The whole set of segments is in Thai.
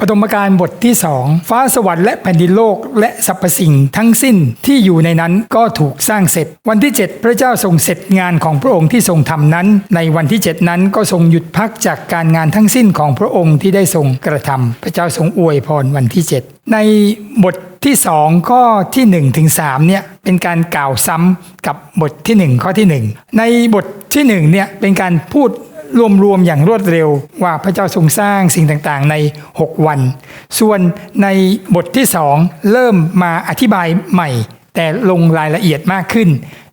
ปฐมกาลบทที่สองฟ้าสวรรค์และแผ่นดินโลกและสรรพสิ่งทั้งสิ้นที่อยู่ในนั้นก็ถูกสร้างเสร็จ วันที่ 7 พระเจ้าทรงเสร็จงานของพระองค์ที่ทรงทำนั้น ในวันที่ 7 นั้นก็ทรงหยุดพักจากการงานทั้งสิ้นของพระองค์ที่ได้ทรงกระทำพระเจ้าทรงอวยพรวันที่ 7 ในบทที่สองข้อที่1ถึง3เนี่ยเป็นการกล่าวซ้ำกับบทที่ 1 ข้อที่ 1 ในบทที่1เนี่ยเป็นการพูด รวมๆอย่างรวดเร็วว่าพระเจ้าทรงสร้างสิ่งต่างๆ ใน 6 วัน ส่วนในบทที่สองเริ่มมาอธิบายใหม่ แต่ลงรายละเอียดมากขึ้น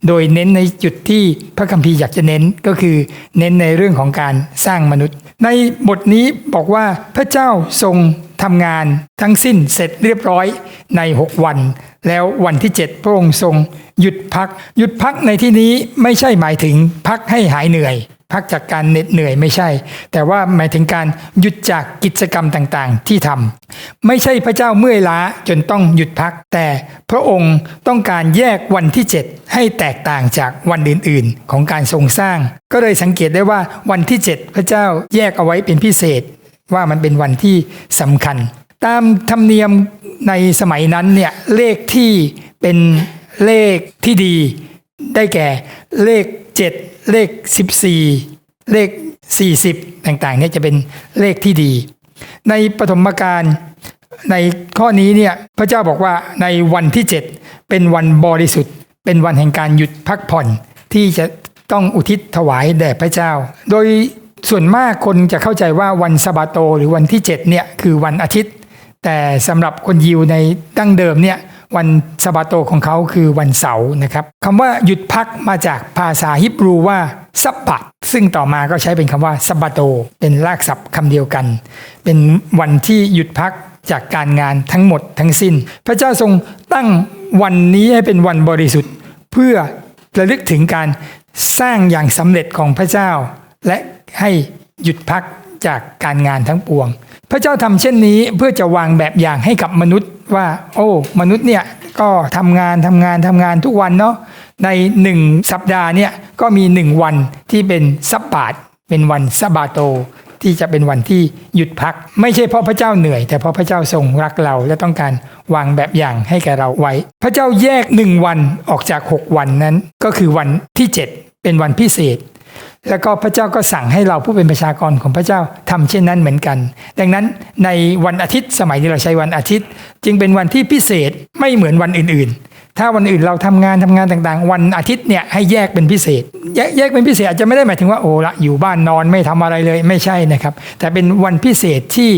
โดยเน้นในจุดที่พระคัมภีร์อยากจะเน้นก็คือเน้นในเรื่องของการสร้างมนุษย์ ในบทนี้บอกว่าพระเจ้าทรง ทำงานทั้งสิ้นเสร็จเรียบร้อยใน 6 วัน แล้ววันที่ 7 พระองค์ทรง หยุดพัก หยุดพักในที่นี้ไม่ใช่หมายถึงพักให้หายเหนื่อย พักจากการเหน็ดเหนื่อยไม่ใช่ แต่ว่าหมายถึงการหยุดจากกิจกรรมต่างๆ ที่ทำไม่ใช่พระเจ้าเมื่อยล้าจนต้องหยุดพัก แต่พระองค์ต้องการแยกวันที่ 7 ให้แตกต่างจากวันอื่นๆ ของการทรงสร้าง ก็เลยสังเกตได้ว่าวันที่ 7 พระเจ้าแยกเอาไว้เป็นพิเศษ ว่ามันเป็นวันที่สำคัญ ตามธรรมเนียมในสมัยนั้นเนี่ยเลขที่เป็นเลขที่ดี ได้แก่เลข 7 เลข 14 เลข 40 ต่างๆเนี่ยจะเป็นเลขที่ดี ในปฐมกาลในข้อนี้เนี่ยพระเจ้าบอกว่าในวันที่ 7 เป็นวันบริสุทธิ์ เป็นวันแห่งการหยุดพักผ่อนที่จะต้องอุทิศถวายแด่พระเจ้า โดย ส่วนมากคนจะเข้าใจว่าวันสบาโตหรือวันที่ 7 เนี่ยคือวันอาทิตย์ แต่สำหรับคนยิวในดั้งเดิมเนี่ยวันสบาโตของเขาคือวันเสาร์นะครับคำว่าหยุดพักมาจากภาษาฮิบรูว่าซับบัตซึ่งต่อมาก็ใช้เป็นคำว่าสบาโต เป็นรากศัพท์คำเดียวกัน เป็นวันที่หยุดพักจากการงานทั้งหมดทั้งสิ้น พระเจ้าทรงตั้งวันนี้ให้เป็นวันบริสุทธิ์ เพื่อระลึกถึงการสร้างอย่างสำเร็จของพระเจ้า และ ให้หยุดพักจากการงานทั้งปวง พระเจ้าทำเช่นนี้เพื่อจะวางแบบอย่างให้กับมนุษย์ว่า โอ้ มนุษย์เนี่ยก็ทำงานทำงานทำงานทุกวันเนาะในหนึ่งสัปดาห์เนี่ยก็มีหนึ่งวันที่เป็นซับบาตเป็นวันซาบาโต ที่จะเป็นวันที่หยุดพัก ไม่ใช่เพราะพระเจ้าเหนื่อย แต่เพราะพระเจ้าทรงรักเราและต้องการวางแบบอย่างให้แก่เราไว้ พระเจ้าแยกหนึ่งวันออกจากหกวันนั้น ก็คือวันที่เจ็ดเป็นวันพิเศษ แล้วก็พระเจ้าก็สั่งให้เราผู้เป็นประชากรของพระเจ้าทำเช่นนั้นเหมือนกัน ดังนั้นในวันอาทิตย์สมัยที่เราใช้วันอาทิตย์ จึงเป็นวันที่พิเศษไม่เหมือนวันอื่นๆ ถ้าวันอื่นเราทำงานทำงานต่างๆ วันอาทิตย์เนี่ยให้แยกเป็นพิเศษ แยกแยกเป็นพิเศษอาจจะไม่ได้หมายถึงว่าโอ้ละอยู่บ้านนอนไม่ทำอะไรเลยไม่ใช่นะครับ แต่เป็นวันพิเศษที่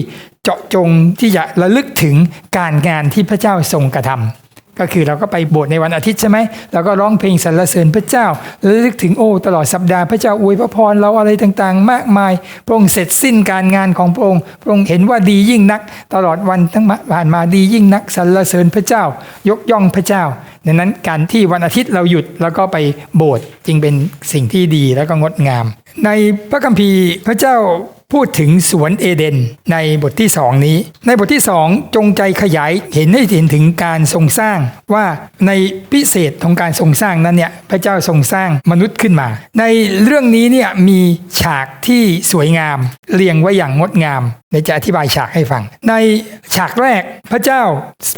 เจาะจงที่จะระลึกถึงการงานที่พระเจ้าทรงกระทำ ก็คือเราก็ไปโบสถ์ในวันอาทิตย์ใช่ไหมเราก็ร้องเพลงสรรเสริญพระเจ้าแล้วลึกถึงโอ้ตลอดสัปดาห์พระเจ้าอวยพระพรเราอะไรต่างๆ มากมายพระองค์เสร็จสิ้นการงานของพระองค์พระองค์เห็นว่าดียิ่งนัก ตลอดวันทั้งผ่านมาดียิ่งนักสรรเสริญพระเจ้า ยกย่องพระเจ้าดังนั้นการที่วันอาทิตย์เราหยุดแล้วก็ไปโบสถ์จึงเป็นสิ่งที่ดีแล้วก็งดงาม ในพระคัมภีร์พระเจ้า พูดถึงสวนเอเดนในบทที่สองนี้ ในบทที่สองจงใจขยายเห็นให้เห็นถึงการทรงสร้างว่าในพิเศษของการทรงสร้างนั้นเนี่ยพระเจ้าทรงสร้างมนุษย์ขึ้นมา ในเรื่องนี้เนี่ยมีฉากที่สวยงาม เรียงไว้อย่างงดงามเดี๋ยวจะอธิบายฉากให้ฟัง ในฉากแรกพระเจ้า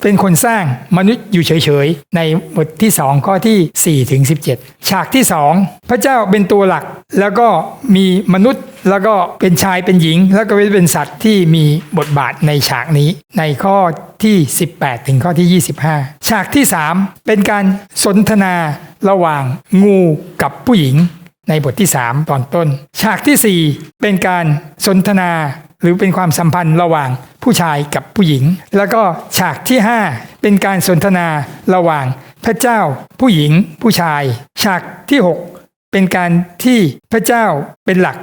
เป็นคนสร้างมนุษย์อยู่เฉยๆ ในบทที่สองข้อที่ 4 ถึง 17 ฉากที่สองพระเจ้าเป็นตัวหลัก แล้วก็มีมนุษย์แล้วก็เป็นชายเป็นหญิง แล้วก็เป็นสัตว์ที่มีบทบาทในฉากนี้ ในข้อที่ 18 ถึงข้อที่ 25 ฉากที่ 3 เป็นการสนทนาระหว่างงูกับผู้หญิงในบทที่ 3 ตอนต้น ฉากทีสี่4 เป็นการสนทนา หรือเป็นความสัมพันธ์ระหว่างผู้ชายกับผู้หญิง แล้วก็ฉากที่ 5 เป็นการสนทนาระหว่างพระเจ้า ผู้หญิง ผู้ชาย ฉากที่ 6 เป็นการที่พระเจ้าเป็นหลัก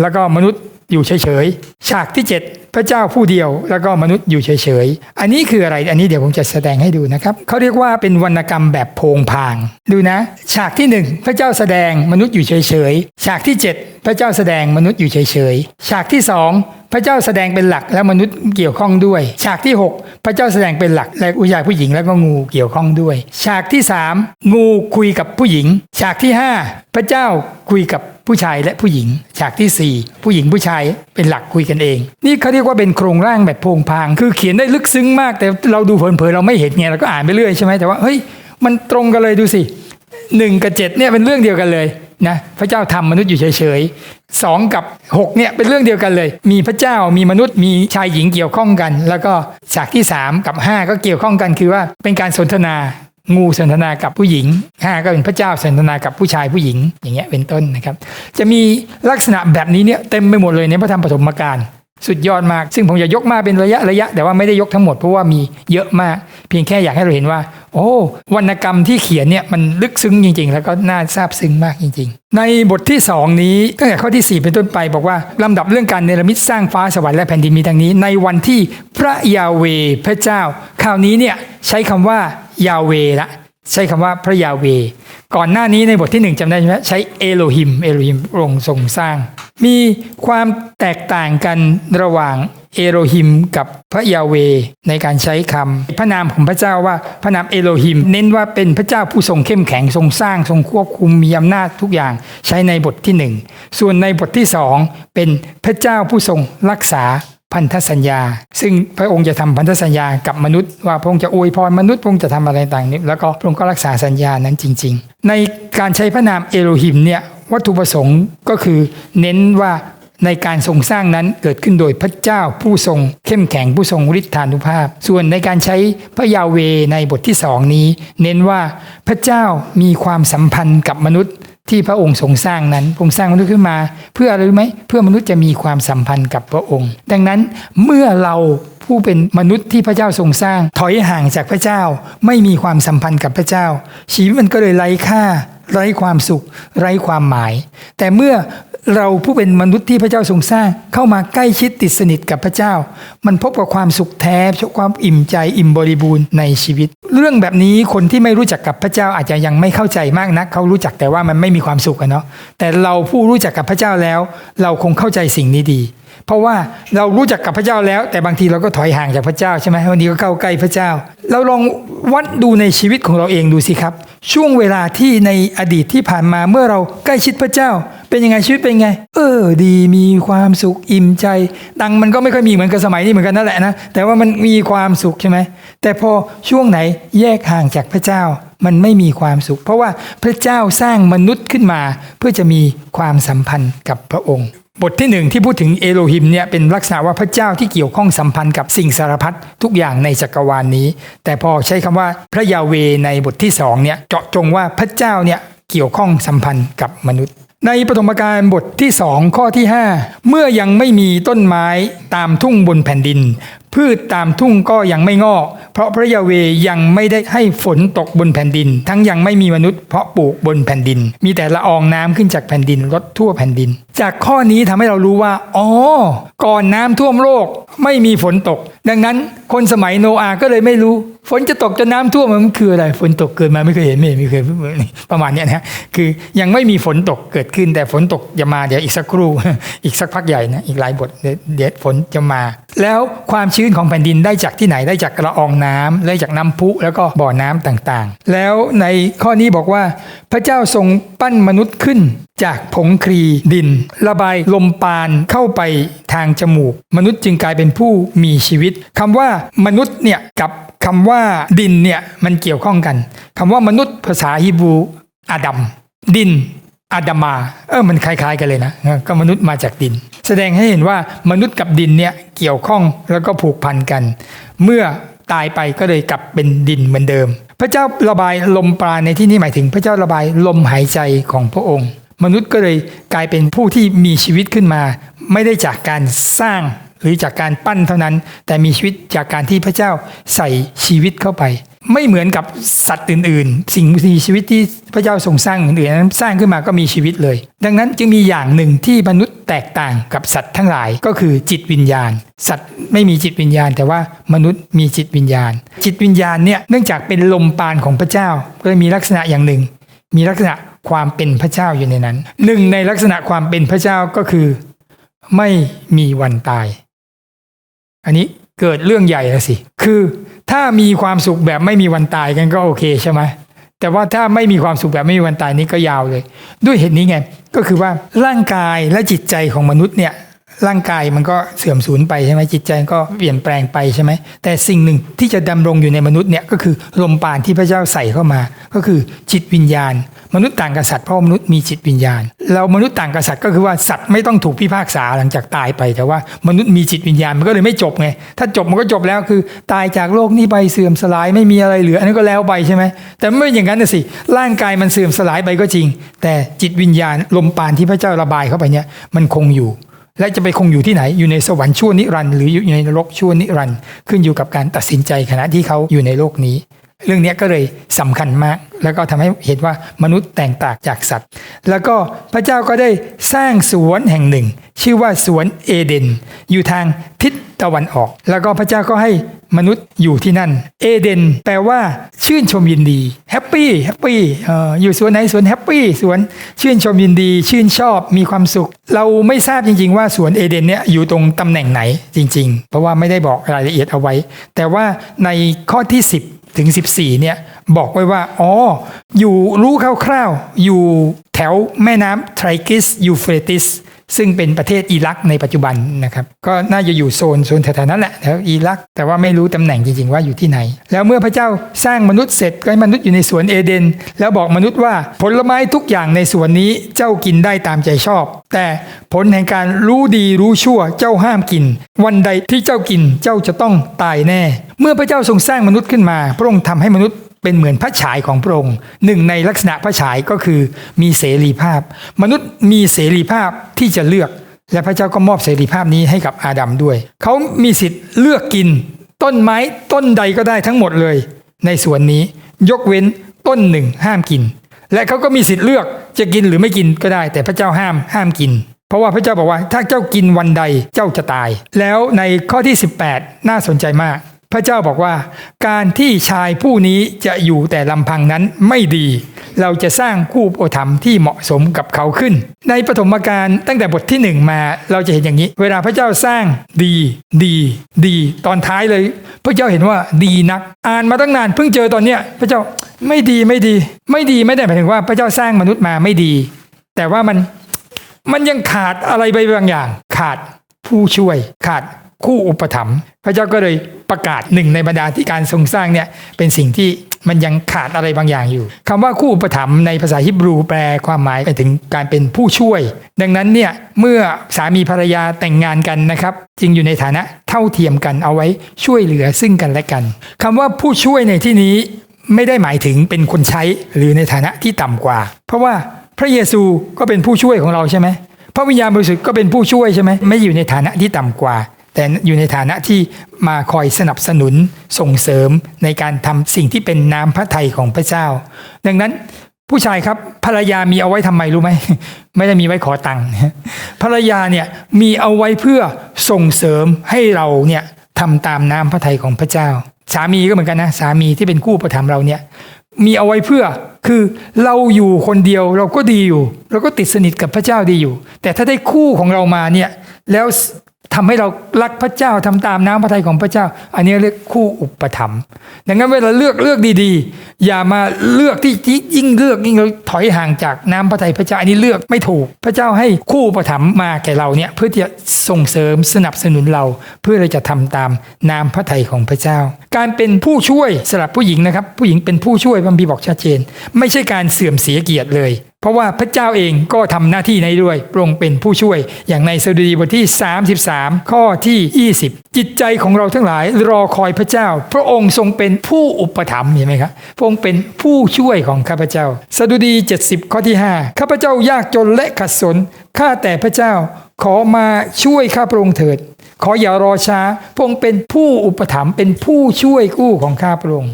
แล้วก็มนุษย์ อยู่เฉยๆ ฉากที่ 7 พระเจ้าผู้เดียว แล้วก็มนุษย์อยู่เฉยๆ อันนี้คืออะไร อันนี้เดี๋ยวผมจะแสดงให้ดูนะครับ เขาเรียกว่าเป็นวรรณกรรมแบบโพงพาง ดูนะ ฉากที่ 1 พระเจ้าแสดงมนุษย์อยู่เฉยๆ ฉากที่ 7 พระเจ้าแสดงมนุษย์อยู่เฉยๆ ฉากที่ 2 พระเจ้าแสดงเป็นหลักและมนุษย์เกี่ยวข้องด้วย ฉากที่ 6 พระเจ้าแสดงเป็นหลักและผู้ชายผู้หญิงแล้วก็งูเกี่ยวข้องด้วย ฉากที่ 3 งูคุยกับผู้หญิง ฉากที่ 5 พระเจ้าคุยกับ ผู้ชายและผู้หญิง ฉากที่สี่ผู้หญิงผู้ชายเป็นหลักคุยกันเอง นี่เขาเรียกว่าเป็นโครงร่างแบบโพงพาง คือเขียนได้ลึกซึ้งมาก แต่เราดูเผินๆเราไม่เห็นไงเราก็อ่านไปเรื่อยใช่ไหมแต่ว่าเฮ้ยมันตรงกันเลยดูสิหนึ่งกับเจ็ดเนี่ยเป็นเรื่องเดียวกันเลยนะพระเจ้าทำมนุษย์อยู่เฉยๆสองกับหกเนี่ยเป็นเรื่องเดียวกันเลย มีพระเจ้ามีมนุษย์มีชายหญิงเกี่ยวข้องกัน แล้วก็ฉากที่สามกับห้าก็เกี่ยวข้องกันคือว่าเป็นการสนทนา งูสนทนากับผู้หญิงห้าก็เป็นพระเจ้าสนทนากับผู้ชายผู้หญิงอย่างเงี้ยเป็นต้นนะครับ จะมีลักษณะแบบนี้เนี่ยเต็มไปหมดเลยในพระธรรมปฐมกาลสุดยอดมาก ซึ่งผมจะยกมาเป็นระยะระยะ แต่ว่าไม่ได้ยกทั้งหมดเพราะว่ามีเยอะมาก เพียงแค่อยากให้เราเห็นว่า โอ้วรรณกรรมที่เขียนเนี่ยมันลึกซึ้งจริง ๆ แล้วก็น่าซาบซึ้งมากจริง ๆ ในบทที่สองนี้ตั้งแต่ข้อที่ 4 เป็นต้นไป บอกว่าลำดับเรื่องการเนรมิตสร้างฟ้าสวรรค์และแผ่นดินมีดังนี้ ในวันที่พระยาเวพระเจ้า คราวนี้เนี่ยใช้คำว่ายาเวละใช้คำว่าพระยาเว ก่อนหน้านี้ในบทที่หนึ่งจำได้ใช่ไหมใช้เอโลฮิมเอโลฮิมระองค์ทรงสร้าง มีความแตกต่างกันระหว่างเอโลฮิมกับพระยาเวในการใช้คำพระนามของพระเจ้าว่าพระนามเอโลฮิม เน้นว่าเป็นพระเจ้าผู้ทรงเข้มแข็งทรงสร้างทรงควบคุมมีอำนาจทุกอย่างใช้ในบทที่หนึ่งส่วนในบทที่สองเป็นพระเจ้าผู้ทรงรักษา พันธสัญญา ซึ่งพระองค์จะทำพันธสัญญากับมนุษย์ ว่าพระองค์จะอวยพรมนุษย์พระองค์จะทำอะไรต่างนี้แล้วก็พระองค์ก็รักษาสัญญานั้นจริง ๆ ในการใช้พระนามเอโลหิมเนี่ยวัตถุประสงค์ก็คือเน้นว่าในการทรงสร้างนั้นเกิดขึ้นโดยพระเจ้าผู้ทรงเข้มแข็งผู้ทรงฤทธานุภาพ ส่วนในการใช้พระยาเวในบทที่สองนี้ เน้นว่าพระเจ้ามีความสัมพันธ์กับมนุษย์ ที่พระองค์ทรงสร้างนั้นพระองค์สร้างมนุษย์ขึ้นมา เพื่ออะไรรู้ไหมเพื่อมนุษย์จะมีความสัมพันธ์กับพระองค์ ดังนั้นเมื่อเราผู้เป็นมนุษย์ที่พระเจ้าทรงสร้าง ถอยห่างจากพระเจ้า ไม่มีความสัมพันธ์กับพระเจ้า ชีวิตมันก็เลยไร้ค่า ไร้ความสุข ไร้ความหมาย แต่เมื่อเราผู้เป็นมนุษย์ที่พระเจ้าทรงสร้าง เข้ามาใกล้ชิดติดสนิทกับพระเจ้า มันพบกับความสุขแท้ความอิ่มใจอิ่มบริบูรณ์ในชีวิต เรื่องแบบนี้คนที่ไม่รู้จักกับพระเจ้าอาจจะยังไม่เข้าใจมากนักเขารู้จักแต่ว่ามันไม่มีความสุขอะเนาะแต่เราผู้รู้จักกับพระเจ้าแล้ว เราคงเข้าใจสิ่งนี้ดี เพราะว่าเรารู้จักกับพระเจ้าแล้ว แต่บางทีเราก็ถอยห่างจากพระเจ้าใช่ไหมวันนี้ก็เข้าใกล้พระเจ้า เราลองวัดดูในชีวิตของเราเองดูสิครับ ช่วงเวลาที่ในอดีตที่ผ่านมาเมื่อเราใกล้ชิดพระเจ้า เป็นยังไงชีวิตเป็นไง เออ ดีมีความสุขอิ่มใจตังมันก็ไม่ค่อยมีเหมือนกับสมัยนี้เหมือนกันนั่นแหละนะแต่ว่ามันมีความสุขใช่ไหมแต่พอช่วงไหนแยกห่างจากพระเจ้ามันไม่มีความสุข เพราะว่าพระเจ้าสร้างมนุษย์ขึ้นมา เพื่อจะมีความสัมพันธ์กับพระองค์ บทที่หนึ่งที่พูดถึงเอโลหิมเนี่ยเป็นลักษณะว่าพระเจ้าที่เกี่ยวข้องสัมพันธ์กับสิ่งสารพัดทุกอย่างในจักรวาลนนี้ แต่พอใช้คำว่าพระยาเวในบทที่สองเนี่ยเจาะจงว่าพระเจ้าเนี่ยเกี่ยวข้องสัมพันธ์กับมนุษย์ ในปฐมกาลบทที่สองข้อที่ 5 เมื่อยังไม่มีต้นไม้ตามทุ่งบนแผ่นดิน พืชตามทุ่งก็ยังไม่งอก เพราะพระยาเวยังไม่ได้ให้ฝนตกบนแผ่นดิน ทั้งยังไม่มีมนุษย์เพาะปลูกบนแผ่นดิน มีแต่ละอองน้ำขึ้นจากแผ่นดินลดทั่วแผ่นดิน จากข้อนี้ทำให้เรารู้ว่า อ๋อ ก่อนน้ำท่วมโลกไม่มีฝนตก ดังนั้นคนสมัยโนอาก็เลยไม่รู้ ฝนจะตกจนน้ำท่วมมันคืออะไร ฝนตกเกิดมาไม่เคยเห็นไม่เห็นไม่เคยประมาณนี้นะคือยังไม่มีฝนตกเกิดขึ้น แต่ฝนตกจะมาเดี๋ยวอีกสักครู่ อีกสักพักใหญ่นะอีกหลายบทเดี๋ยวเดี๋ยวฝนจะมา แล้วความชื้นของแผ่นดินได้จากที่ไหนได้จากละอองน้ำได้จากน้ำพุแล้วก็บ่อน้ำต่างๆ แล้วในข้อนี้บอกว่า พระเจ้าทรงปั้นมนุษย์ขึ้นจากผงครีดิน ระบายลมปานเข้าไปทางจมูก มนุษย์จึงกลายเป็นผู้มีชีวิตคำว่ามนุษย์เนี่ยกับคำว่าดินเนี่ยมันเกี่ยวข้องกันคำว่ามนุษย์ภาษาฮีบรูอาดัมดินอาดามา เออมันคล้ายๆกันเลยนะ ก็มนุษย์มาจากดิน แสดงให้เห็นว่ามนุษย์กับดินเนี่ยเกี่ยวข้องแล้วก็ผูกพันกัน เมื่อตายไปก็เลยกลับเป็นดินเหมือนเดิม พระเจ้าระบายลมปราณในที่นี้หมายถึงพระเจ้าระบายลมหายใจของพระองค์ มนุษย์ก็เลยกลายเป็นผู้ที่มีชีวิตขึ้นมา ไม่ได้จากการสร้างหรือจากการปั้นเท่านั้น แต่มีชีวิตจากการที่พระเจ้าใส่ชีวิตเข้าไป ไม่เหมือนกับสัตว์อื่นๆ สิ่งมีชีวิตที่พระเจ้าทรงสร้างอื่นๆนั้นสร้างขึ้นมาก็มีชีวิตเลย ดังนั้นจึงมีอย่างหนึ่งที่มนุษย์แตกต่างกับสัตว์ทั้งหลายก็คือจิตวิญญาณ สัตว์ไม่มีจิตวิญญาณ แต่ว่ามนุษย์มีจิตวิญญาณ จิตวิญญาณเนี่ยเนื่องจากเป็นลมปานของพระเจ้าก็เลยมีลักษณะอย่างหนึ่ง มีลักษณะความเป็นพระเจ้าอยู่ในนั้น หนึ่งในลักษณะความเป็นพระเจ้าก็คือ ไม่มีวันตาย อันนี้ เกิดเรื่องใหญ่แล้วสิ คือถ้ามีความสุขแบบไม่มีวันตายกันก็โอเคใช่ไหมแต่ว่าถ้าไม่มีความสุขแบบไม่มีวันตายนี่ก็ยาวเลย ด้วยเหตุนี้ไงก็คือว่าร่างกายและจิตใจของมนุษย์เนี่ยร่างกายมันก็เสื่อมสูญไปใช่ไหมจิตใจก็เปลี่ยนแปลงไปใช่ไหมแต่สิ่งหนึ่งที่จะดำรงอยู่ในมนุษย์เนี่ยก็คือลมปราณที่พระเจ้าใส่เข้ามา ก็คือจิตวิญญาณ มนุษย์ต่างกับสัตว์เพราะมนุษย์มีจิตวิญญาณ เรามนุษย์ต่างกับสัตว์ก็คือว่าสัตว์ไม่ต้องถูกพิพากษาหลังจากตายไปแต่ว่ามนุษย์มีจิตวิญญาณมันก็เลยไม่จบไงถ้าจบมันก็จบแล้วคือ ตายจากโลกนี้ไปเสื่อมสลายไม่มีอะไรเหลืออันนั้นก็แล้วไปใช่ไหมแต่ไม่อย่างนั้นนะสิร่างกายมันเสื่อมสลายไปก็จริง แต่จิตวิญญาณลมปราณที่พระเจ้าระบายเข้าไปเนี่ยมันคงอยู่ และจะไปคงอยู่ที่ไหนอยู่ในสวรรค์ชั่วนิรันดร์หรืออยู่ในนรกชั่วนิรันดร์ขึ้นอยู่กับการตัดสินใจขณะที่เขาอยู่ในโลกนี้ เรื่องนี้ก็เลยสำคัญมาก แล้วก็ทำให้เห็นว่ามนุษย์แตกต่างจากสัตว์ แล้วก็พระเจ้าก็ได้สร้างสวนแห่งหนึ่ง ชื่อว่าสวนเอเดน อยู่ทางทิศตะวันออก แล้วก็พระเจ้าก็ให้มนุษย์อยู่ที่นั่น เอเดน แปลว่าชื่นชมยินดีแฮปปี้แฮปปี้อยู่สวนไหนสวนแฮปปี้สวนชื่นชมยินดี ชื่นชอบมีความสุข เราไม่ทราบจริง ๆ ว่าสวนเอเดนเนี่ยอยู่ตรงตำแหน่งไหนจริง ๆ เพราะว่าไม่ได้บอกรายละเอียดเอาไว้ แต่ว่าในข้อที่ 10 ถึง 14เนี่ยบอกไว้ว่า อ๋อ อยู่รู้คร่าวๆ อยู่แถวแม่น้ำไทรกิสยูเฟรติส ซึ่งเป็นประเทศอิรักในปัจจุบันนะครับ ก็น่าจะอยู่โซนโซนแถวๆนั้นแหละแถวอิรัก แต่ว่าไม่รู้ตำแหน่งจริงๆว่าอยู่ที่ไหน แล้วเมื่อพระเจ้าสร้างมนุษย์เสร็จก็ให้มนุษย์อยู่ในสวนเอเดน แล้วบอกมนุษย์ว่าผลไม้ทุกอย่างในสวนนี้เจ้ากินได้ตามใจชอบ แต่ผลแห่งการรู้ดีรู้ชั่วเจ้าห้ามกิน วันใดที่เจ้ากินเจ้าจะต้องตายแน่ เมื่อพระเจ้าทรงสร้างมนุษย์ขึ้นมา พระองค์ทำให้มนุษย์ เป็นเหมือนพระฉายของพระองค์หนึ่งในลักษณะพระฉายก็คือมีเสรีภาพ มนุษย์มีเสรีภาพที่จะเลือก และพระเจ้าก็มอบเสรีภาพนี้ให้กับอาดัมด้วย เขามีสิทธิ์เลือกกิน ต้นไม้ต้นใดก็ได้ทั้งหมดเลย ในสวนนี้ยกเว้นต้นหนึ่งห้ามกิน และเขาก็มีสิทธิ์เลือกจะกินหรือไม่กินก็ได้ แต่พระเจ้าห้ามห้ามกิน เพราะว่าพระเจ้าบอกว่าถ้าเจ้ากินวันใดเจ้าจะตาย แล้วในข้อที่ 18 น่าสนใจมาก พระเจ้าบอกว่า การที่ชายผู้นี้จะอยู่แต่ลำพังนั้นไม่ดี เราจะสร้างคู่อุปถัมภ์ที่เหมาะสมกับเขาขึ้น ในปฐมกาลตั้งแต่บทที่หนึ่งมาเราจะเห็นอย่างนี้ เวลาพระเจ้าสร้างดี ดี ดี ตอนท้ายเลย พระเจ้าเห็นว่าดีนัก อ่านมาตั้งนานเพิ่งเจอตอนเนี้ยพระเจ้าไม่ดีไม่ดี ไม่ดีไม่ได้หมายถึงว่าพระเจ้าสร้างมนุษย์มาไม่ดี แต่ว่ามันมันยังขาดอะไรไปบางอย่าง ขาดผู้ช่วยขาด คู่อุปถัมภ์พระเจ้าก็เลยประกาศหนึ่งในบรรดาที่การทรงสร้างเนี่ยเป็นสิ่งที่มันยังขาดอะไรบางอย่างอยู่คำว่าคู่อุปถัมภ์ในภาษาฮิบรูแปลความหมายไปถึงการเป็นผู้ช่วย ดังนั้นเนี่ยเมื่อสามีภรรยาแต่งงานกันนะครับจึงอยู่ในฐานะเท่าเทียมกันเอาไว้ช่วยเหลือซึ่งกันและกันคำว่าผู้ช่วยในที่นี้ไม่ได้หมายถึงเป็นคนใช้หรือในฐานะที่ต่ำกว่า เพราะว่าพระเยซูก็เป็นผู้ช่วยของเราใช่ไหมพระวิญญาณบริสุทธิ์ก็เป็นผู้ช่วยใช่ไหมไม่อยู่ในฐานะที่ต่ำกว่า แต่อยู่ในฐานะที่มาคอยสนับสนุนส่งเสริมในการทำสิ่งที่เป็นน้ำพระทัยของพระเจ้า ดังนั้นผู้ชายครับภรรยามีเอาไว้ทำไมรู้ไหมไม่ได้มีไว้ขอตังค์ภรรยาเนี่ยมีเอาไว้เพื่อส่งเสริมให้เราเนี่ยทำตามน้ำพระทัยของพระเจ้า สามีก็เหมือนกันนะสามีที่เป็นคู่ประทำเราเนี่ยมีเอาไว้เพื่อคือเราอยู่คนเดียวเราก็ดีอยู่ เราก็ติดสนิทกับพระเจ้าดีอยู่ แต่ถ้าได้คู่ของเรามาเนี่ยแล้ว ทำให้เรารักพระเจ้าทำตามน้ำพระทัยของพระเจ้า อันนี้เรียกคู่อุปถัมดังนั้นเวลาเลือกเลือกดีๆ อย่ามาเลือกที่ยิ่งเลือกยิ่งเราถอยห่างจากน้ำพระทัยพระเจ้าอันนี้เลือกไม่ถูก พระเจ้าให้คู่อุปถัมมาแก่เราเนี่ยเพื่อที่จะส่งเสริมสนับสนุนเรา เพื่อเราจะทำตามน้ำพระทัยของพระเจ้า การเป็นผู้ช่วยสำหรับผู้หญิงนะครับ ผู้หญิงเป็นผู้ช่วยพระบีบอกชัดเจน ไม่ใช่การเสื่อมเสียเกียรติเลย เพราะว่าพระเจ้าเองก็ทำหน้าที่ในด้วยพระองค์เป็นผู้ช่วย อย่างในสดุดีบทที่ 33 ข้อที่ 20 จิตใจของเราทั้งหลายรอคอยพระเจ้า พระองค์ทรงเป็นผู้อุปถัมภ์เห็นไหมครับพระองค์เป็นผู้ช่วยของข้าพเจ้า สดุดี 70 ข้อที่ 5 ข้าพเจ้ายากจนและขัดสนข้าแต่พระเจ้าขอมาช่วยข้าพระองค์เถิด ขออย่ารอช้าพระองค์เป็นผู้อุปถัมภ์เป็นผู้ช่วยกู้ของข้าพระองค์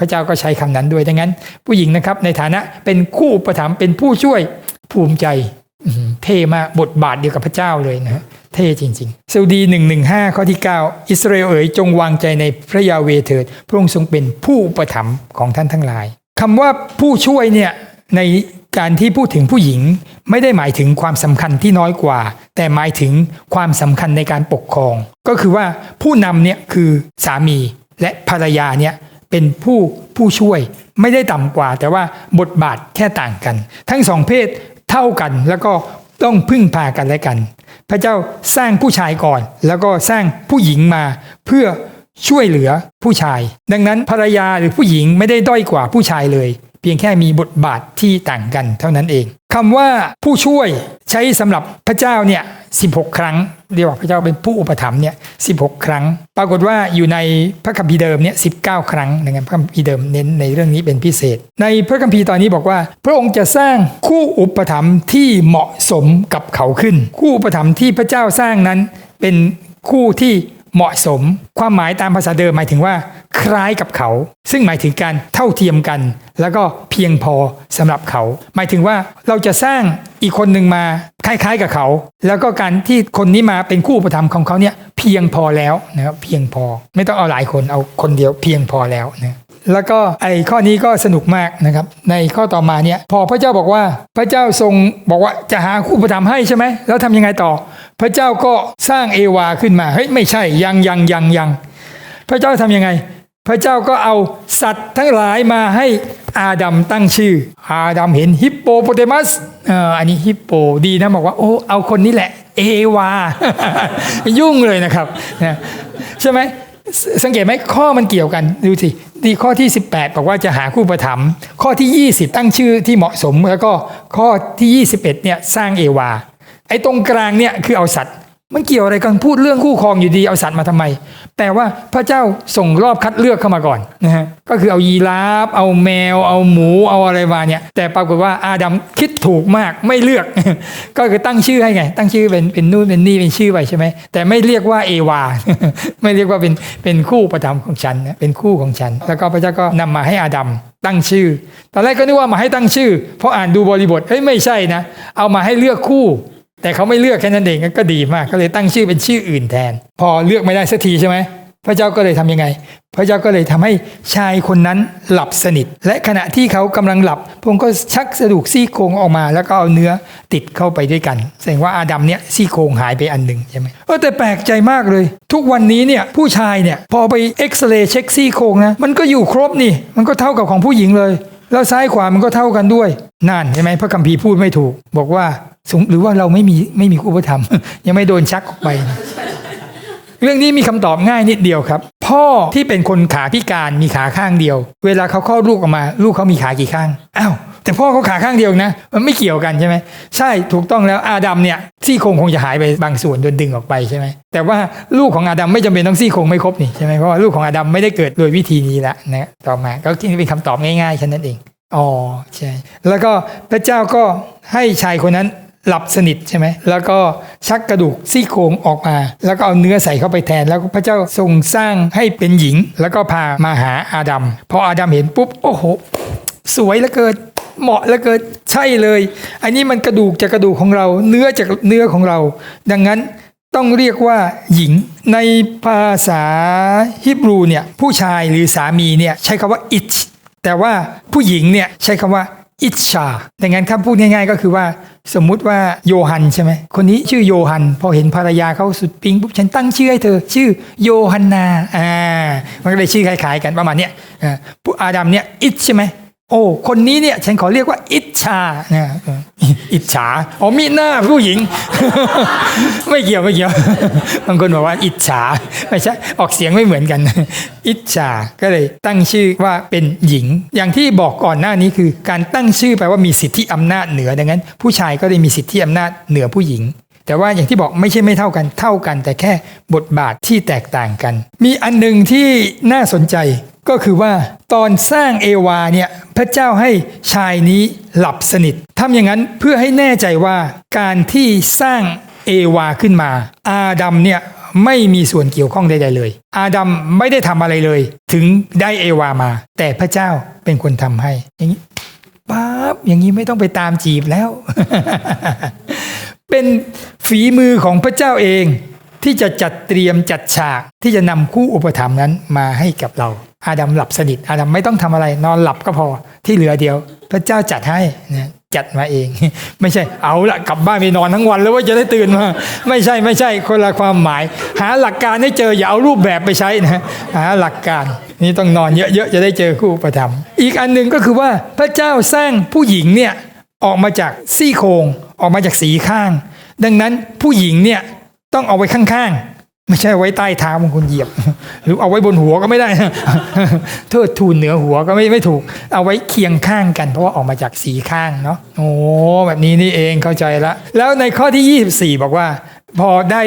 พระเจ้าก็ใช้คำนั้นด้วยดังนั้น ผู้หญิงนะครับในฐานะเป็นคู่อุปถัมเป็นผู้ช่วยภูมิใจอื้อหือเท่มากบทบาทเดียวกับพระเจ้าเลยนะฮะเท่จริงๆเซลดี115ข้อที่ 9 อิสราเอลเอ๋ยจงวางใจในพระยาเวเถิด พระองค์ทรงเป็นผู้อุปถัมของท่านทั้งหลายคำว่าผู้ช่วยเนี่ยในการที่พูดถึงผู้หญิงไม่ได้หมายถึงความสำคัญที่น้อยกว่า แต่หมายถึงความสำคัญในการปกครอง ก็คือว่าผู้นำเนี่ยคือสามีและภรรยาเนี่ย เป็นผู้ผู้ช่วยไม่ได้ต่ำกว่า แต่ว่าบทบาทแค่ต่างกัน ทั้งสองเพศเท่ากันแล้วก็ต้องพึ่งพากันและกัน พระเจ้าสร้างผู้ชายก่อน แล้วก็สร้างผู้หญิงมาเพื่อช่วยเหลือผู้ชาย ดังนั้นภรรยาหรือผู้หญิงไม่ได้ด้อยกว่าผู้ชายเลย พียงแค่มีบทบาทที่ต่างกันเท่านั้นเองคำว่าผู้ช่วยใช้สำหรับพระเจ้าเนี่ย16 ครั้งเรียกว่าพระเจ้าเป็นผู้อุปถัมภ์เนี่ย16 ครั้ง ปรากฏว่าอยู่ในพระคัมภีร์เดิมเนี่ย19 ครั้งนะครับพระคัมภีร์เดิมเน้นในเรื่องนี้เป็นพิเศษ ในพระคัมภีร์ตอนนี้บอกว่า พระองค์จะสร้างคู่อุปถัมภ์ที่เหมาะสมกับเขาขึ้น คู่อุปถัมภ์ที่พระเจ้าสร้างนั้นเป็นคู่ที่เหมาะสม ความหมายตามภาษาเดิมหมายถึงว่า คล้ายกับเขา ซึ่งหมายถึงการเท่าเทียมกัน แล้วก็เพียงพอสำหรับเขา หมายถึงว่าเราจะสร้างอีกคนหนึ่งมาคล้ายๆกับเขา แล้วก็การที่คนนี้มาเป็นคู่อุปถัมของเขาเนี่ยเพียงพอแล้วนะครับเพียงพอ ไม่ต้องเอาหลายคนเอาคนเดียวเพียงพอแล้วนะแล้วก็ไอ้ข้อนี้ก็สนุกมากนะครับ ในข้อต่อมาเนี่ยพอพระเจ้าบอกว่าพระเจ้าทรงบอกว่าจะหาคู่ประทำให้ใช่ไหมแล้วทำยังไงต่อ พระเจ้าก็สร้างเอวาขึ้นมาเฮ้ยไม่ใช่ยังยังยังยังพระเจ้าทำยังไง พระเจ้าก็เอาสัตว์ทั้งหลายมาให้อาดัมตั้งชื่อ อาดัมเห็นฮิปโปโปเตมัสอันนี้ฮิปโปดีนะบอกว่าโอ้เอาคนนี้แหละ เอวา ยุ่งเลยนะครับใช่ไหมสังเกตไหมข้อมันเกี่ยวกันดูสิดีข้อที่ 18 บอกว่าจะหาคู่ประถมข้อที่ 20 ตั้งชื่อที่เหมาะสมแล้วก็ข้อที่ 21เนี่ยสร้างเอวา ไอ้ตรงกลางเนี่ยคือเอาสัตว์ มันเกี่ยวอะไรกันพูดเรื่องคู่ครองอยู่ดีเอาสัตว์มาทำไม แต่ว่าพระเจ้าส่งรอบคัดเลือกเข้ามาก่อนนะฮะก็คือเอายีราฟเอาแมว เอาหมูเอาอะไรมาเนี่ย แต่ปรากฏว่าอาดัมคิดถูกมากไม่เลือก ก็คือตั้งชื่อให้ไง ตั้งชื่อเป็นเป็นนู่นเป็นนี่เป็นชื่อไปใช่ไหมแต่ไม่เรียกว่าเอวา ไม่เรียกว่าเป็นเป็นคู่ประทับของฉันเป็นคู่ของฉัน แล้วก็พระเจ้าก็นำมาให้อาดัมตั้งชื่อตอนแรกก็นึกว่ามาให้ตั้งชื่อเพราะอ่านดูบริบทเฮ้ยไม่ใช่นะ เอามาให้เลือกคู่ แต่เขาไม่เลือกแค่นั้นเองก็ดีมาก ก็เลยตั้งชื่อเป็นชื่ออื่นแทน พอเลือกไม่ได้สักทีใช่ไหมพระเจ้าก็เลยทำยังไง พระเจ้าก็เลยทำให้ชายคนนั้นหลับสนิท และขณะที่เขากำลังหลับพระองค์ก็ชักกระดูกซี่โครงออกมา แล้วก็เอาเนื้อติดเข้าไปด้วยกัน แสดงว่าอาดัมเนี่ยซี่โครงหายไปอันหนึ่งใช่ไหมเออแต่แปลกใจมากเลย ทุกวันนี้เนี่ยผู้ชายเนี่ยพอไปเอ็กซเรย์เช็คซี่โครงนะมันก็อยู่ครบนี่ มันก็เท่ากับของผู้หญิงเลย แล้วซ้ายขวามันก็เท่ากันด้วยนั่นใช่ไหมพระคัมภีร์พูดไม่ถูก บอกว่าสงหรือว่าเราไม่มีไม่มีคู่พระธรรมยังไม่โดนชักออกไป เรื่องนี้มีคำตอบง่ายนิดเดียวครับ พ่อที่เป็นคนขาพิการมีขาข้างเดียว เวลาเขาคลอดลูกออกมา ลูกเขามีขากี่ข้างอ้าว แต่พ่อเขาขาข้างเดียวนะ มันไม่เกี่ยวกันใช่ไหมใช่ถูกต้องแล้วอาดัมเนี่ยซี่โครงคงจะหายไปบางส่วนโดนดึงออกไปใช่ไหมแต่ว่าลูกของอาดัมไม่จำเป็นต้องซี่โครงไม่ครบนี่ใช่ไหมเพราะว่าลูกของอาดัมไม่ได้เกิดโดยวิธีนี้ละนะต่อมาก็คิดว่าเป็นคำตอบง่ายๆแค่นั้นเองอ๋อใช่แล้วก็พระเจ้าก็ให้ชายคนนั้นหลับสนิทใช่ไหม แล้วก็ชักกระดูกซี่โครงออกมา แล้วก็เอาเนื้อใส่เข้าไปแทน แล้วพระเจ้าทรงสร้างให้เป็นหญิง แล้วก็พามาหาอาดัม พออาดัมเห็นปุ๊บ โอ้โห สวยเหลือเกิน เหมาะเหลือเกินใช่เลย อันนี้มันกระดูกจากกระดูกของเรา เนื้อจากเนื้อของเรา ดังนั้นต้องเรียกว่าหญิง ในภาษาฮิบรูเนี่ยผู้ชายหรือสามีเนี่ยใช้คำว่า it แต่ว่าผู้หญิงเนี่ยใช้คำว่าอิจฉาดังนั้นคำพูดง่ายๆ ก็คือว่า สมมุติว่าโยฮันใช่ไหมคนนี้ชื่อโยฮัน พอเห็นภรรยาเขาสุดปิ๊งปุ๊บฉันตั้งชื่อให้เธอ ชื่อโยฮันนาอ่ามันก็เลยชื่อคล้ายๆกันประมาณเนี้ยอ่าผู้อาดัมเนี่ยอิจใช่ไหม โอ้คนนี้เนี่ยฉันขอเรียกว่า อิจฉาเนะเอออิจฉาอ๋อมีหน้าผู้หญิง ไม่เกี่ยวไม่เกี่ยวบางคนบอกว่า อิจฉาไม่ใช่ออกเสียงไม่เหมือนกัน อิจฉาก็เลยตั้งชื่อว่าเป็นหญิง อย่างที่บอกก่อนหน้านี้คือ การตั้งชื่อแปลว่ามีสิทธิอำนาจเหนือดังนั้น ผู้ชายก็ได้มีสิทธิอำนาจเหนือผู้หญิงแต่ว่าอย่างที่บอกไม่ใช่ไม่เท่ากันเท่ากัน แต่แค่บทบาทที่แตกต่างกัน มีอันหนึ่งที่น่าสนใจ ก็คือว่าตอนสร้างเอวาเนี่ยพระเจ้าให้ชายนี้หลับสนิททำอย่างนั้นเพื่อให้แน่ใจว่าการที่สร้างเอวาขึ้นมา อาดัมเนี่ยไม่มีส่วนเกี่ยวข้องใดๆเลย อาดัมไม่ได้ทำอะไรเลย ถึงได้เอวามา แต่พระเจ้าเป็นคนทำให้ อย่างนี้ปั๊บอย่างนี้ไม่ต้องไปตามจีบแล้ว เป็นฝีมือของพระเจ้าเอง ที่จะจัดเตรียมจัดฉากที่จะนำคู่อุปถัมภ์นั้นมาให้กับเรา อาดัมหลับสนิทอาดัมไม่ต้องทำอะไร นอนหลับก็พอที่เหลือเดียว พระเจ้าจัดให้นะจัดมาเอง ไม่ใช่เอาละกลับบ้านไปนอนทั้งวันแล้วว่าจะได้ตื่นมา ไม่ใช่ไม่ใช่คนละความหมาย หาหลักการให้เจออย่าเอารูปแบบไปใช้นะหาหลักการนี่ต้องนอนเยอะๆจะได้เจอคู่ประธรรมอีกอันหนึ่งก็คือว่าพระเจ้าสร้างผู้หญิงเนี่ยออกมาจากซี่โครงออกมาจากสีข้าง ดังนั้นผู้หญิงเนี่ย ต้องเอาไว้ข้างๆ ไม่ใช่ไว้ใต้เท้าของคนเหยียบ หรือเอาไว้บนหัวก็ไม่ได้เทิดทูนเหนือหัวก็ไม่ไม่ถูก เอาไว้เคียงข้างกัน เพราะว่าออกมาจากสีข้างเนาะโอ้แบบนี้นี่เองเข้าใจละแล้วในข้อที่ 24 บอกว่า พอได้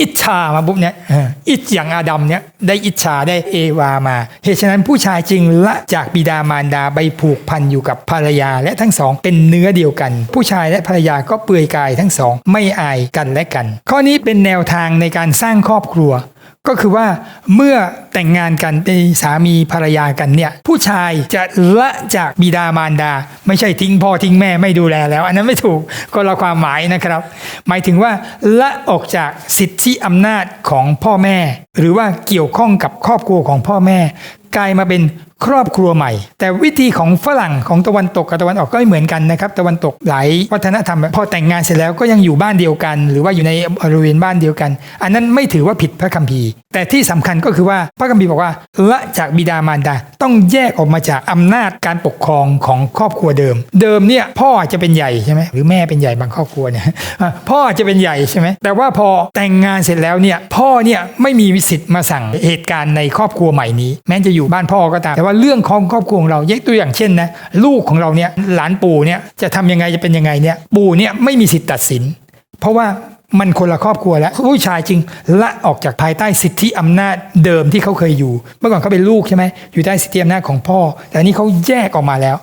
อิจฉามาปุ๊บเนี่ยอออิจอย่างอาดัมเนี่ยได้อิจฉาได้เอวามา เหตุฉะนั้นผู้ชายจึงละจากบิดามารดาไปผูกพันอยู่กับภรรยาและทั้งสองเป็นเนื้อเดียวกัน ผู้ชายและภรรยาก็เปลือยกายทั้งสองไม่อายกันและกัน ข้อนี้เป็นแนวทางในการสร้างครอบครัว ก็คือว่าเมื่อแต่งงานกันเป็นสามีภรรยากันเนี่ย ผู้ชายจะละจากบิดามารดา ไม่ใช่ทิ้งพ่อทิ้งแม่ไม่ดูแลแล้ว อันนั้นไม่ถูกก็ละความหมายนะครับ หมายถึงว่าละออกจากสิทธิอำนาจของพ่อแม่ หรือว่าเกี่ยวข้องกับครอบครัวของพ่อแม่ กลายมาเป็น ครอบครัวใหม่ แต่วิธีของฝรั่งของตะวันตกกับตะวันออกก็ไม่เหมือนกันนะครับตะวันตกหลายวัฒนธรรมพอแต่งงานเสร็จแล้วก็ยังอยู่บ้านเดียวกัน หรือว่าอยู่ในบริเวณบ้านเดียวกัน อันนั้นไม่ถือว่าผิดพระคัมภีร์ แต่ที่สำคัญก็คือว่าพระคัมภีร์บอกว่าละจากบิดามารดาต้องแยกออกมาจากอำนาจการปกครองของครอบครัวเดิม เดิมเนี่ยพ่อจะเป็นใหญ่ใช่ไหมหรือแม่เป็นใหญ่บางครอบครัวเนี่ยพ่อจะเป็นใหญ่ใช่ไหมแต่ว่าพอแต่งงานเสร็จแล้วเนี่ยพ่อเนี่ยไม่มีสิทธิ์มาสั่งเหตุการณ์ในครอบครัวใหม่นี้ แม้จะอยู่บ้านพ่อก็ตามแต่ว่าเรื่องของครอบครัวของเรายกตัวอย่างเช่นนะลูกของเราเนี่ยหลานปู่เนี่ยจะทำยังไงจะเป็นยังไงเนี่ยปู่เนี่ยไม่มีสิทธิ์ตัดสิน เพราะว่ามันคนละครอบครัวแล้วผู้ชายจึงละออกจากภายใต้สิทธิอำนาจเดิมที่เขาเคยอยู่ เมื่อก่อนเขาเป็นลูกใช่ไหมอยู่ใต้สิทธิอำนาจของพ่อ แต่อันนี้เขาแยกออกมาแล้ว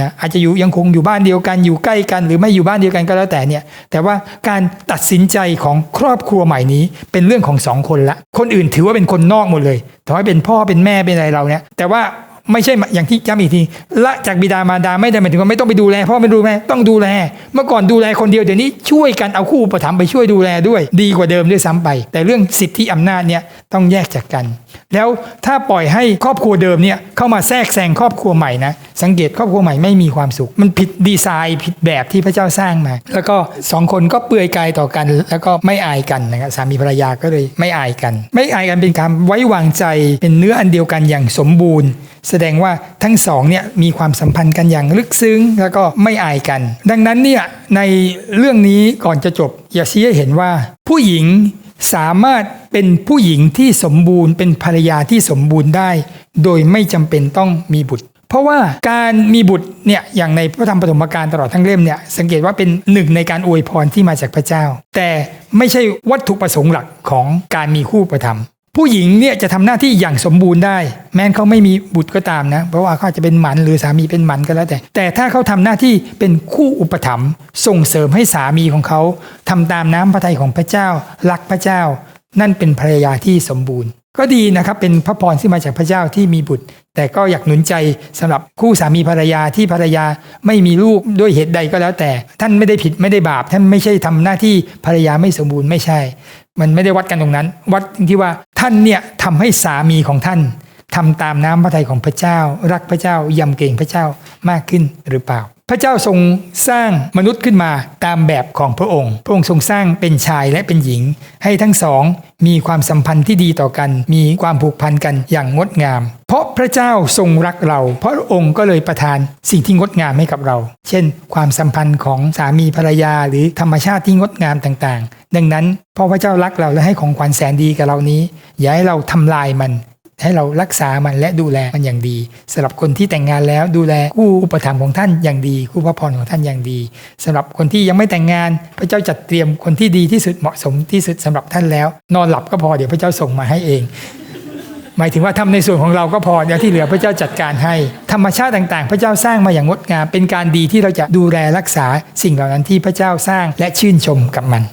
นะอาจจะอยู่ยังคงอยู่บ้านเดียวกันอยู่ใกล้กัน หรือไม่อยู่บ้านเดียวกันก็แล้วแต่เนี่ยแต่ว่าการตัดสินใจของครอบครัวใหม่นี้เป็นเรื่องของสองคนละ คนอื่นถือว่าเป็นคนนอกหมดเลยต่อให้เป็นพ่อเป็นแม่เป็นอะไรเราเนี่ยแต่ว่า ไม่ใช่อย่างที่ย้ำอีกทีละจากบิดามารดาไม่ได้หมายถึงว่าไม่ต้องไปดูแลพ่อไม่ดูแลต้องดูแล เมื่อก่อนดูแลคนเดียวเดี๋ยวนี้ช่วยกันเอาคู่ประถมไปช่วยดูแลด้วย ดีกว่าเดิมด้วยซ้ำไป แต่เรื่องสิทธิอำนาจเนี่ย ต้องแยกจากกัน แล้วถ้าปล่อยให้ครอบครัวเดิมเนี่ยเข้ามาแทรกแซงครอบครัวใหม่นะสังเกตครอบครัวใหม่ไม่มีความสุข มันผิดดีไซน์ผิดแบบที่พระเจ้าสร้างมา แล้วก็สองคนก็เปลือยกายต่อกัน แล้วก็ไม่อายกันนะครับสามีภรรยาก็เลยไม่อายกัน ไม่อายกันเป็นการไว้วางใจเป็นเนื้ออันเดียวกันอย่างสมบูรณ์ แสดงว่าทั้งสองเนี่ยมีความสัมพันธ์กันอย่างลึกซึ้ง แล้วก็ไม่อายกัน ดังนั้นเนี่ยในเรื่องนี้ก่อนจะจบอย่ากชี้ให้เห็นว่าผู้หญิง สามารถเป็นผู้หญิงที่สมบูรณ์ เป็นภรรยาที่สมบูรณ์ได้ โดยไม่จำเป็นต้องมีบุตร เพราะว่าการมีบุตรเนี่ยอย่างในพระธรรมปฐมกาลตลอดทั้งเล่มเนี่ยสังเกตว่าเป็นหนึ่งในการอวยพรที่มาจากพระเจ้า แต่ไม่ใช่วัตถุประสงค์หลักของการมีคู่ประธรรม ผู้หญิงเนี่ยจะทำหน้าที่อย่างสมบูรณ์ได้ แม้นเขาไม่มีบุตรก็ตามนะ เพราะว่าเขาจะเป็นหมันหรือสามีเป็นหมันก็แล้วแต่ แต่ถ้าเขาทำหน้าที่เป็นคู่อุปถัมภ์ส่งเสริมให้สามีของเขาทำตามน้ำพระทัยของพระเจ้า รักพระเจ้า นั่นเป็นภรรยาที่สมบูรณ์ ก็ดีนะครับเป็นพระพรที่มาจากพระเจ้าที่มีบุตร แต่ก็อยากหนุนใจสำหรับคู่สามีภรรยาที่ภรรยาไม่มีลูกด้วยเหตุใดก็แล้วแต่ ท่านไม่ได้ผิดไม่ได้บาป ท่านไม่ใช่ทำหน้าที่ภรรยาไม่สมบูรณ์ไม่ใช่ มันไม่ได้วัดกันตรงนั้น วัดที่ว่าท่านเนี่ยทำให้สามีของท่านทำตามน้ำพระทัยของพระเจ้า รักพระเจ้ายำเกรงพระเจ้ามากขึ้นหรือเปล่า พระเจ้าทรงสร้างมนุษย์ขึ้นมาตามแบบของพระองค์ พระองค์ทรงสร้างเป็นชายและเป็นหญิง ให้ทั้งสองมีความสัมพันธ์ที่ดีต่อกัน มีความผูกพันกันอย่างงดงาม เพราะพระเจ้าทรงรักเรา พระองค์ก็เลยประทานสิ่งที่งดงามให้กับเรา เช่น ความสัมพันธ์ของสามีภรรยาหรือธรรมชาติที่งดงามต่างๆ ดังนั้นพอพระเจ้ารักเราและให้ของขวัญแสนดีกับเรานี้ อย่าให้เราทำลายมัน ให้เรารักษามันและดูแลมันอย่างดีสำหรับคนที่แต่งงานแล้วดูแลคู่อุปถัมภ์ของท่านอย่างดี คู่พระพรของท่านอย่างดีสำหรับคนที่ยังไม่แต่งงาน พระเจ้าจัดเตรียมคนที่ดีที่สุดเหมาะสมที่สุดสำหรับท่านแล้ว นอนหลับก็พอเดี๋ยวพระเจ้าส่งมาให้เอง หมายถึงว่าทำในส่วนของเราก็พอเดี๋ยวที่เหลือพระเจ้าจัดการให้ธรรมชาติต่างๆ พระเจ้าสร้างมาอย่างงดงามเป็นการดีที่เราจะดูแลรักษาสิ่งเหล่านั้นที่พระเจ้าสร้างและชื่นชมกับมัน